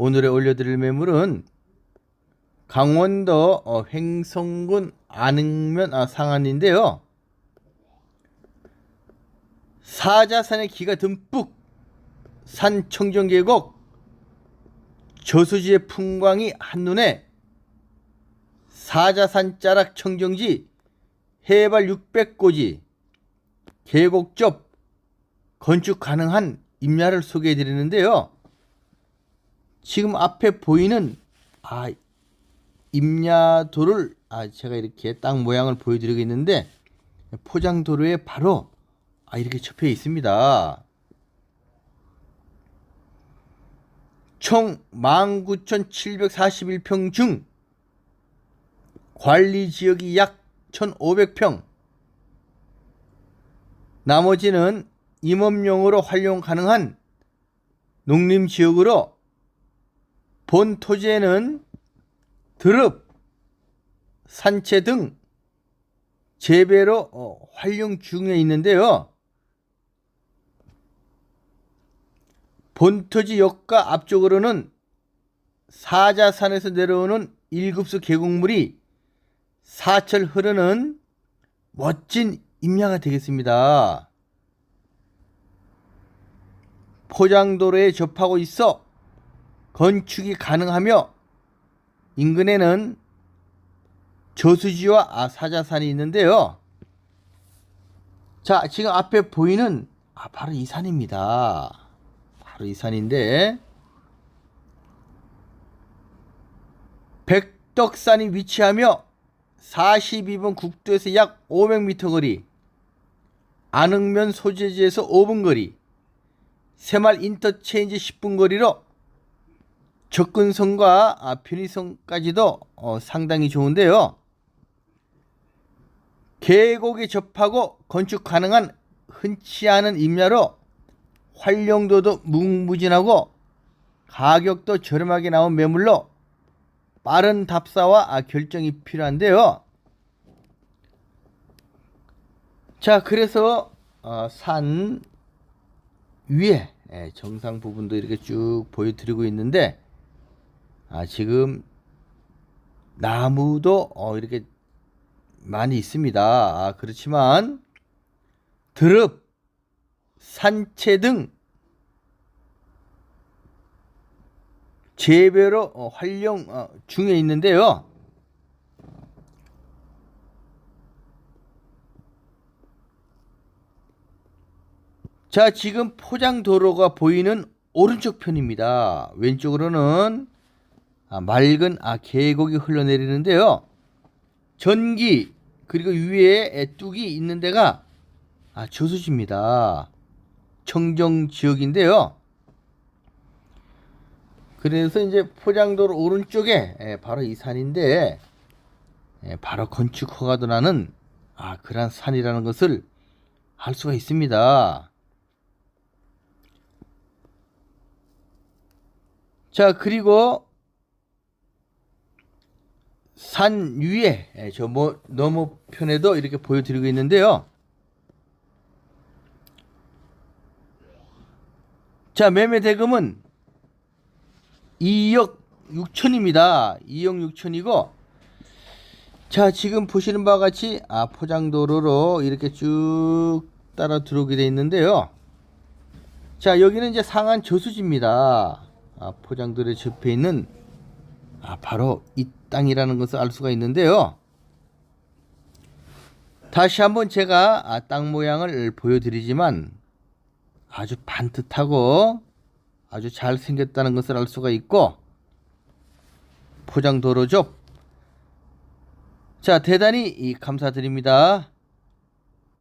오늘에 올려드릴 매물은 강원도 어, 횡성군 안흥면 아, 상안인데요. 사자산의 기가 듬뿍 산 청정계곡 저수지의 풍광이 한눈에 사자산 자락 청정지 해발 600고지 계곡 접 건축 가능한 임야를 소개해 드리는데요. 지금 앞에 보이는 아 임야도를 아 제가 이렇게 땅 모양을 보여드리고 있는데 포장도로에 바로 아 이렇게 접해 있습니다. 총 19,741평 중 관리 지역이 약 1,500평 나머지는 임업용으로 활용 가능한 농림 지역으로 본 토지에는 드릅, 산채 등 재배로 어, 활용 중에 있는데요. 본토지 역가 앞쪽으로는 사자산에서 내려오는 일급수 계곡물이 사철 흐르는 멋진 임야가 되겠습니다. 포장도로에 접하고 있어 건축이 가능하며 인근에는 저수지와 아, 사자산이 있는데요. 자, 지금 앞에 보이는 아, 바로 이 산입니다. 바로 이 산인데 백덕산이 위치하며 42번 국도에서 약 500m 거리 안흥면 소재지에서 5분 거리 새말 인터체인지 10분 거리로 접근성과 아, 편의성까지도 어, 상당히 좋은데요. 계곡에 접하고 건축 가능한 흔치 않은 임야로 활용도도 무궁무진하고 가격도 저렴하게 나온 매물로 빠른 답사와 아, 결정이 필요한데요. 자, 그래서 어, 산 위에 예, 정상 부분도 이렇게 쭉 보여드리고 있는데 아, 지금 나무도 어, 이렇게 많이 있습니다. 아, 그렇지만 드릅, 산채 등 재배로 어, 활용 어, 중에 있는데요. 자, 지금 포장 도로가 보이는 오른쪽 편입니다. 왼쪽으로는 아, 맑은 아, 계곡이 흘러내리는데요. 전기 그리고 위에 뚝이 있는 데가 아, 저수지입니다. 청정 지역인데요. 그래서 이제 포장도로 오른쪽에 예, 바로 이 산인데 예, 바로 건축 허가도 나는 아, 그런 산이라는 것을 알 수가 있습니다. 자, 그리고 산 위에 예, 저 뭐, 너머편에도 이렇게 보여드리고 있는데요. 자, 매매 대금은 2억 6천입니다. 2억 6천이고, 자, 지금 보시는 바와 같이, 아, 포장도로로 이렇게 쭉 따라 들어오게 돼 있는데요. 자, 여기는 이제 상한 저수지입니다. 아, 포장도로에 접해 있는, 아, 바로 이 땅이라는 것을 알 수가 있는데요. 다시 한번 제가 아, 땅 모양을 보여드리지만, 아주 반듯하고 아주 잘 생겼다는 것을 알 수가 있고 포장 도로죠. 자, 대단히 감사드립니다.